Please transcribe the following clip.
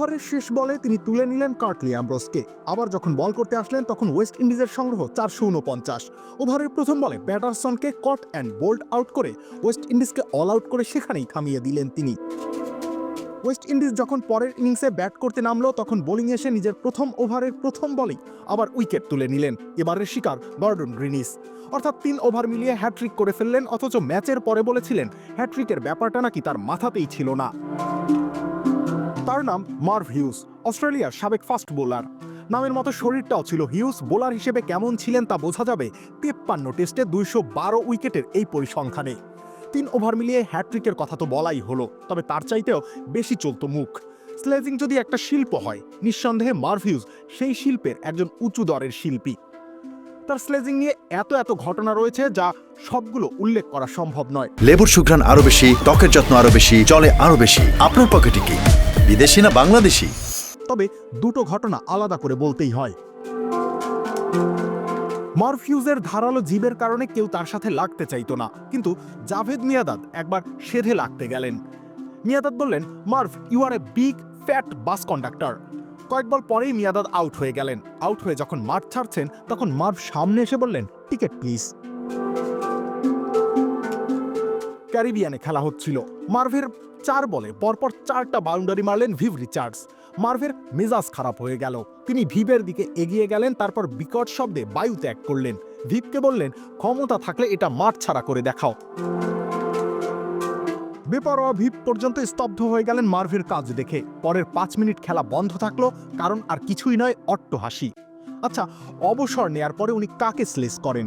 ওভারের শেষ বলে তিনি তুলে নিলেন কার্টলি অ্যাম্ব্রোসকে। আবার যখন বল করতে আসলেন, তখন ওয়েস্ট ইন্ডিজের সংগ্রহ চারশো উনপঞ্চাশ। ওভারের প্রথম বলে ব্যাটারসনকে কট অ্যান্ড বোল্ড আউট করে ওয়েস্ট ইন্ডিজকে অল আউট করে সেখানেই থামিয়ে দিলেন তিনি। ওয়েস্ট ইন্ডিজ যখন পরের ইনিংসে ব্যাট করতে নামলো, তখন বোলিং এসে নিজের প্রথম ওভারের প্রথম বলেই আবার উইকেট তুলে নিলেন। এবারের শিকার গর্ডন গ্রিনিস। অর্থাৎ তিন ওভার মিলিয়ে হ্যাট্রিক করে ফেললেন, অথচ ম্যাচের পরে বলেছিলেন হ্যাট্রিকের ব্যাপারটা নাকি তার মাথাতেই ছিল না। তার নাম মার্ভ হিউজ, অস্ট্রেলিয়ার সাবেক ফাস্ট বোলার। নামের মতো শরীরটাও ছিল হিউজ, বোলার হিসেবে কেমন ছিলেন তা বোঝা যাবে তেপ্পান্ন টেস্টে দুইশো বারো উইকেটের এই পরিসংখ্যানে। তিন ওভার মিলিয়ে হ্যাট্রিকের কথা তো বলাই হলো, তবে তার চাইতেও বেশি চলতো মুখ। স্লেজিং যদি একটা শিল্প হয়, নিঃসন্দেহে মার্ভিউজ সেই শিল্পের একজন উঁচু দরের শিল্পী। তার স্লেজিং নিয়ে এত এত ঘটনা রয়েছে যা সবগুলো উল্লেখ করা সম্ভব নয়। লেবুর সুঘ্রাণ আরও বেশি, ত্বকের যত্ন আরও বেশি, জলে আরও বেশি। আপনার পকেটে কি? বিদেশি না বাংলাদেশি? তবে দুটো ঘটনা আলাদা করে বলতেই হয়। মরফিউজের ধারালো জীবের কারণে কেউ তার সাথে লাগতে চাইতো না, কিন্তু জাভেদ মিয়াদাদ একবার সেধে লাগতে গেলেন। মিয়াদাদ বললেন, Merv you are a big fat bus conductor কয়েক বল পরেই মিয়াদাদ আউট হয়ে গেলেন। আউট হয়ে যখন মাঠ ছাড়ছেন, তখন মার্ফ সামনে এসে বললেন টিকেট প্লিজ ক্যারিবিয়ানে খেলা হচ্ছিল। মার্ভের চার বলে পরপর চারটা বাউন্ডারি মারলেন ভিভ রিচার্ডস। মার্ভের মেজাজ খারাপ হয়ে গেল। তিনি ভিভের দিকে এগিয়ে গেলেন, তারপর বিকট শব্দে বায়ু ত্যাগ করলেন। ভিভকে বললেন, ক্ষমতা থাকলে এটা মাঠ ছাড়া করে দেখাও। বেপরোয়া ভিপ পর্যন্ত স্তব্ধ হয়ে গেলেন মার্ভের কাজ দেখে। পরের পাঁচ মিনিট খেলা বন্ধ থাকল, কারণ আর কিছুই নয় অট্ট হাসি আচ্ছা অবসর নেয়ার পরে উনি কাকে স্লেস করেন?